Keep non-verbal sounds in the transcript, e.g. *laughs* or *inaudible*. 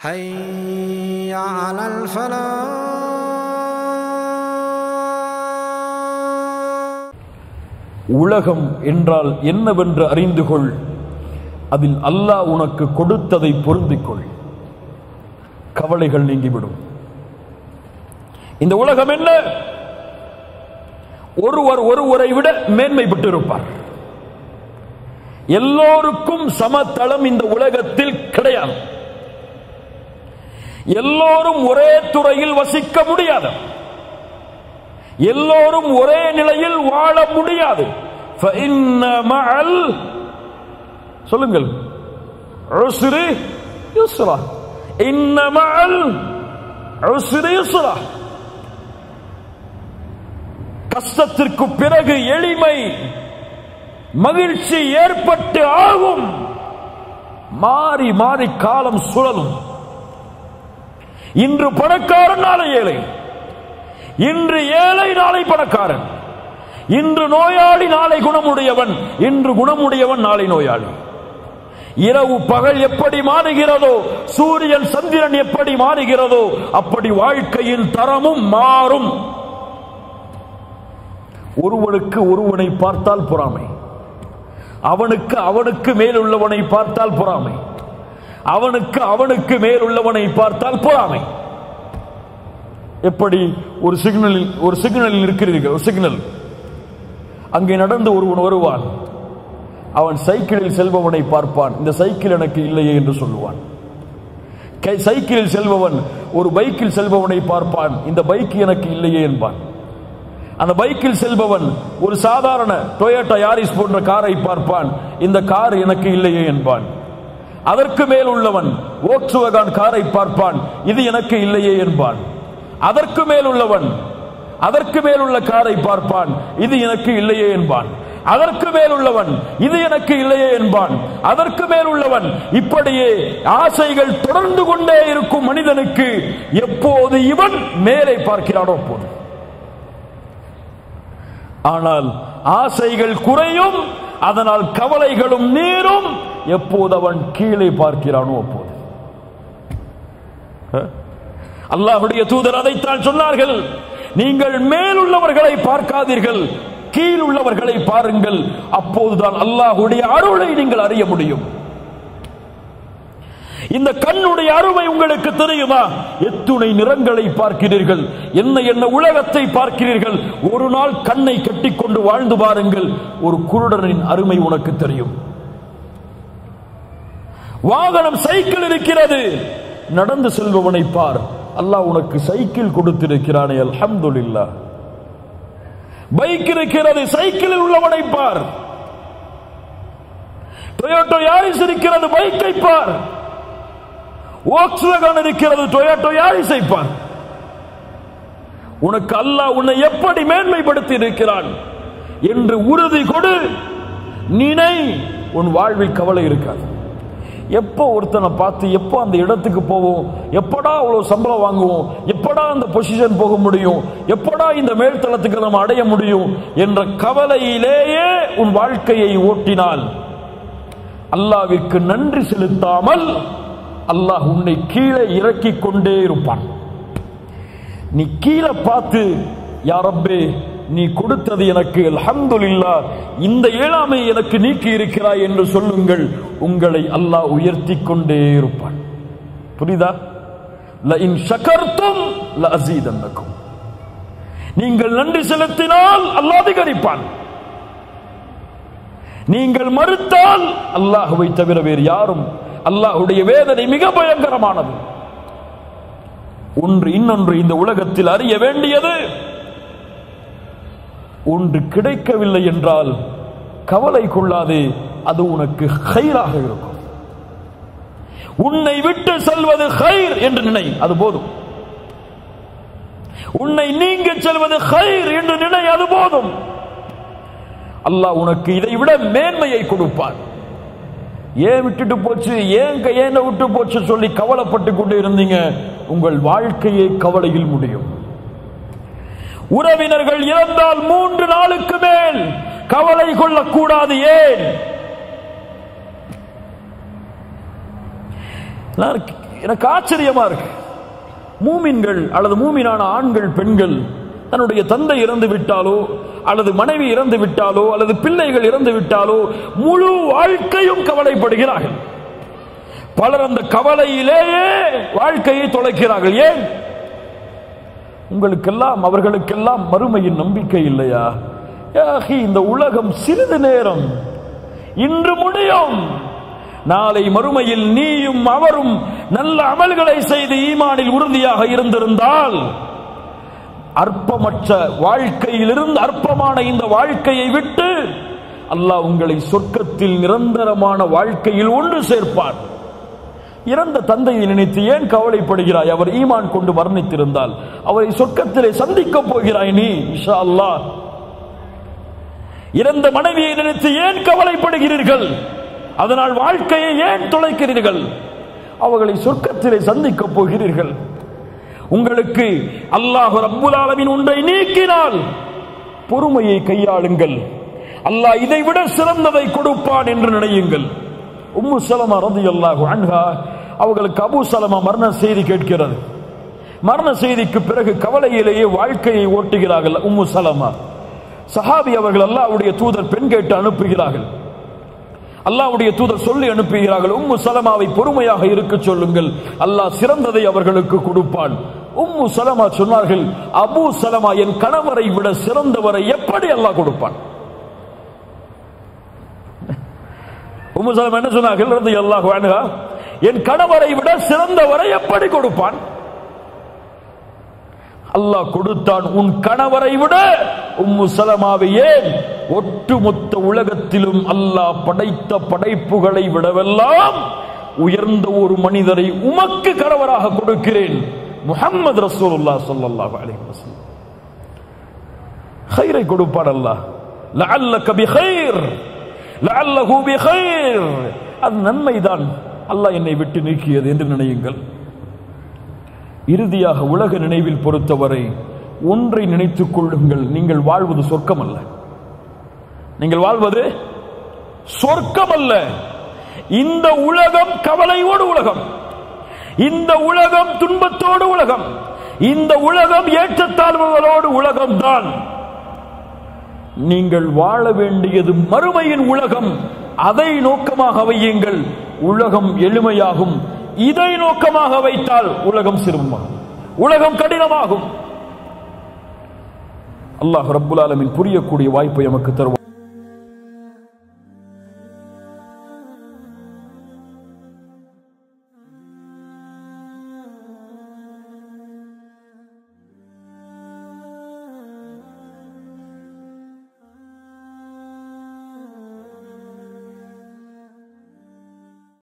حي على الفلاح உலகம் என்றால் என்னவென்று அறிந்து கொள் அதில் அல்லாஹ் உனக்கு கொடுத்ததை பொருந்திக் கொள் கவலைகள் நீங்கிவிடும் இந்த உலகம் என்ன ஒருவர் ஒருவரை விட மேன்மை பெற்றிருப்பார் எல்லோருக்கும் சமதளம் இந்த உலகத்தில் கிடையாது எல்லோரும் ஒரே துறையில் வசிக்க முடியாது. எல்லோரும் ஒரே நிலையில் வாழ முடியாது. சொல்லுங்கள். கஷ்டத்திற்கு பிறகு எளிமை மகிழ்ச்சி ஏற்பட்டு ஆகும். மாறி மாறி காலம் சுழலும். இன்று பணக்காரன் நாளை ஏழை. இன்று ஏழை நாளை பணக்காரன். இன்று நோயாளி நாளை குணமுடையவன். இன்று குணமுடையவன் நாளை நோயாளி. இரவு பகல் எப்படி மாறுகிறதோ சூரியன் சந்திரன் எப்படி மாறுகிறதோ அப்படி வாழ்க்கையின் தரமும் மாறும். ஒருவனுக்கு ஒருவனை பார்த்தால் பொறாமை. அவனுக்கு அவனுக்கு மேல் உள்ளவனை பார்த்தால் பொறாமை. அவனுக்கு அவனுக்கு மேல் உள்ளவனை பார்த்தால் பொறாமை. எப்படி? ஒரு சிக்னலில் ஒரு சிக்னலில் இருக்கிறீர்கள் ஒரு சிக்னல் அங்கே நடந்து ஒருவன் வருவான். அவன் சைக்கிளில் செல்பவனை பார்ப்பான். இந்த சைக்கிள் எனக்கு இல்லையே என்று சொல்லுவான். கை- சைக்கிளில் செல்பவன் ஒரு பைக்கில் செல்பவனை பார்ப்பான். இந்த பைக் எனக்கு இல்லையே என்பான். அந்த பைக்கில் செல்பவன் ஒரு சாதாரண டொயோட்டா யாரிஸ் போன்ற காரை பார்ப்பான். இந்த கார் எனக்கு இல்லையே என்பான். அதற்கு மேல் உள்ளவன் ஓக்சுவகான் காரை பார்ப்பான் இது எனக்கு இல்லையே என்பான். அதற்கு மேல் உள்ளவன் அதற்கு மேல் உள்ள காரை பார்ப்பான் இது எனக்கு இல்லையே என்பான். அதற்கு மேல் உள்ளவன் இது எனக்கு இல்லையே என்பான். அதற்கு மேல் உள்ளவன் இப்படியே ஆசைகள் தொடர்ந்து கொண்டே இருக்கும் மனிதனுக்கு எப்போது இவன் மேலே பார்க்கிறானோ போது ஆனால் ஆசைகள் குறையும் அதனால் கவலைகளும் நீரும் எப்போது அவன் கீழே பார்க்கிறானோ அப்போது. அல்லாஹுடைய தூதர் அதைத்தான் சொன்னார்கள். நீங்கள் மேலுள்ளவர்களை பார்க்காதீர்கள் கீழ் உள்ளவர்களை பாருங்கள். அப்போதுதான் அல்லாஹுடைய அருளை நீங்கள் அறிய முடியும். இந்த கண்ணுடைய அருமை உங்களுக்கு தெரியுமா? எத்துணை நிறங்களை பார்க்கிறீர்கள். என்ன என்ன உலகத்தை பார்க்கிறீர்கள்? ஒரு நாள் கண்ணை கட்டிக்கொண்டு வாழ்ந்து பாருங்கள் ஒரு குருடனின் அருமை உனக்கு தெரியும். வாகனம் சைக்கிள் இருக்கிறது. நடந்து செல்பவனை பார். அல்லாஹ் உனக்கு சைக்கிள் கொடுத்திருக்கிறானே அல்ஹம்துலில்லா பைக் இருக்கிறது சைக்கிளில் உள்ளவனை பார். டொயோட்டோ யாரிஸ் இருக்கிறது பைக்கை பார். ஓக்ஸ்வேகன் இருக்கிறது டொயோட்டோ யார் இசைப்பார்? உனக்கு அல்லாஹ் உன்னை எப்படி மேன்மைப்படுத்தி இருக்கிறான் என்று உறுதி கொடு நினை உன் வாழ்வில் கவலை இருக்காது. எப்போ ஒருத்தனை பார்த்து எப்போ அந்த இடத்துக்கு போவோம்? எப்படா அவ்வளோ சம்பளம் வாங்குவோம்? எப்படா அந்த பொசிஷன் போக முடியும்? எப்படா இந்த மேல்தளத்துக்கு நம்ம அடைய முடியும்? என்ற கவலையிலேயே உன் வாழ்க்கையை ஓட்டினால் அல்லாவிற்கு நன்றி செலுத்தாமல் அல்லாஹ் உன்னை கீழே இறக்கிக் கொண்டே இருப்பான். நீ கீழே பார்த்து யாரப்பே நீ கொடுத்தது எனக்கு அல்ஹம்துலில்லாஹ் இந்த ஏழாமை எனக்கு நீக்கி இருக்கிறாய் என்று சொல்லுங்கள். உங்களை அல்லாஹ் உயர்த்தி கொண்டே இருப்பான். புரியுதா? ல இன் ஷகர்தும் ல நீங்கள் நன்றி செலுத்தினால் அல்லாஹ் அதிகரிப்பான். நீங்கள் மறுத்தால் அல்லாஹுவை தவிர வேறு யாரும் அல்லாஹுடைய வேதனை மிக பயங்கரமானது. ஒன்று இன்னொன்று இந்த உலகத்தில் அறிய வேண்டியது. ஒன்று கிடைக்கவில்லை என்றால் கவலை கொள்ளாதே அது உனக்கு ஹைராக இருக்கும். உன்னை விட்டு செல்வது ஹைர் என்று நினை அது போதும். உன்னை நீங்க செல்வது ஹைர் என்று நினை அது போதும். அல்லாஹ் உனக்கு இதை விட மேன்மையை கொடுப்பான். ஏன் விட்டுட்டு போச்சு? ஏன் க- விட்டு போச்சு சொல்லி கவலைப்பட்டு கொண்டு இருந்தீங்க உங்கள் வாழ்க்கையை கவலையில் முடியும். உறவினர்கள் இறந்தால் மூன்று நாளுக்கு மேல் கவலை கொள்ளக்கூடாது ஏன்? நான் எனக்கு ஆச்சரியமா இருக்கு. மூமின்கள் அல்லது மூமினான ஆண்கள் பெண்கள் தன்னுடைய தந்தை இறந்து விட்டாலோ அல்லது மனைவி இறந்து விட்டாலோ அல்லது பிள்ளைகள் இறந்து விட்டாலோ முழு வாழ்க்கையும் கவலைப்படுகிறார்கள். பலர் அந்த கவலையிலேயே வாழ்க்கையை தொலைக்கிறார்கள். ஏன்? உங்களுக்கெல்லாம் அவர்களுக்கெல்லாம் மறுமையின் நம்பிக்கை இல்லையா? இந்த உலகம் சிறிது நேரம் இன்று முடியும். நாளை மறுமையில் நீயும் அவரும் நல்ல அமல்களை செய்து ஈமானில் உறுதியாக இருந்திருந்தால் அற்பமற்ற வாழ்க்கையிலிருந்து அற்பமான இந்த வாழ்க்கையை விட்டு அல்லாஹ் உங்களை சொர்க்கத்தில் நிரந்தரமான வாழ்க்கையில் ஒன்று சேர்ப்பார். இறந்த தந்தையை நினைத்து ஏன் கவலைப்படுகிறாய்? அவர் ஈமான் கொண்டு வர்ணித்திருந்தால் அவரை சொர்க்கத்திலே சந்திக்க போகிறாய் நீ இஷா அல்லாஹ் இறந்த மனைவியை நினைத்து ஏன் கவலைப்படுகிறீர்கள்? அதனால் வாழ்க்கையை ஏன் தொலைக்கிறீர்கள்? அவர்களை சொர்க்கத்திலே சந்திக்க போகிறீர்கள். உங்களுக்கு அல்லாஹ் ரப்புல் ஆலமீன் ஒன்றை நீக்கினால் பொறுமையை கையாளுங்கள். அல்லாஹ் இதை விட சிறந்ததை கொடுப்பான் என்று நினையுங்கள். உம்மு சலமா ரலியல்லாஹு அன்ஹா அவர்களுக்கு அபு சலமா மரண செய்தி கேட்கிறது. மரண செய்திக்கு பிறகு கவலையிலேயே வாழ்க்கையை ஓட்டுகிறார்கள் உம்மு சலமா. சஹாபி அவர்கள் அல்லாவுடைய தூதர் பெண் கேட்டு அனுப்புகிறார்கள். அல்லாவுடைய தூதர் சொல்லி அனுப்புகிறார்கள் உம்மு சலமாவை பொறுமையாக இருக்க சொல்லுங்கள். அல்லாஹ் சிறந்ததை அவர்களுக்கு கொடுப்பான். உம்மு சலமா சொன்னார்கள் அபு சலமா என் கணவரை விட சிறந்தவரை எப்படி அல்லாஹ் கொடுப்பான்? *laughs* உம்மு சலமா என்ன சொன்னார்கள்? இருந்து அல்லாஹ் வேணுகா என் கணவரை விட சிறந்தவரை எப்படி கொடுப்பான்? அல்லாஹ் கொடுத்தான் உன் கணவரை விட உம்மு சலமாவை ஏன் ஒட்டுமொத்த உலகத்திலும் அல்லாஹ் படைத்த படைப்புகளை விடவெல்லாம் உயர்ந்த ஒரு மனிதரை உமக்கு கணவராக கொடுக்கிறேன். முகமது ரசூலுல்லாஹ் ஸல்லல்லாஹு அலைஹி வஸல்லம். خيரை கொடுப்பார் அல்லாஹ். லஅல்லக பிகைர் லஅல்லஹு பிகைர் அது நன்மைதான். அல்லாஹ் என்னை விட்டு நீக்கியது என்று நினையுங்கள். இறுதியாக உலக நினைவில் பொறுத்தவரை ஒன்றை நினைத்துக் கொள்ளுங்கள். நீங்கள் வாழ்வது சொர்க்கம் அல்ல நீங்கள் வாழ்வது சொர்க்கம் அல்ல இந்த உலகம் கவலையோடு உலகம். இந்த உலகம் துன்பத்தோடு உலகம். இந்த உலகம் ஏற்றத்தாழ்வுகளோடு உலகம் தான் நீங்கள் வாழ வேண்டியது மறுமையின் உலகம். அதை நோக்கமாக வையுங்கள். உலகம் எளிமையாகும். இதை நோக்கமாக வைத்தால் உலகம் சிரமமாகும் உலகம் கடினமாகும். அல்லாஹ் ரப்புல் ஆலமின் புரியக்கூடிய வாய்ப்பை நமக்கு தருவார்.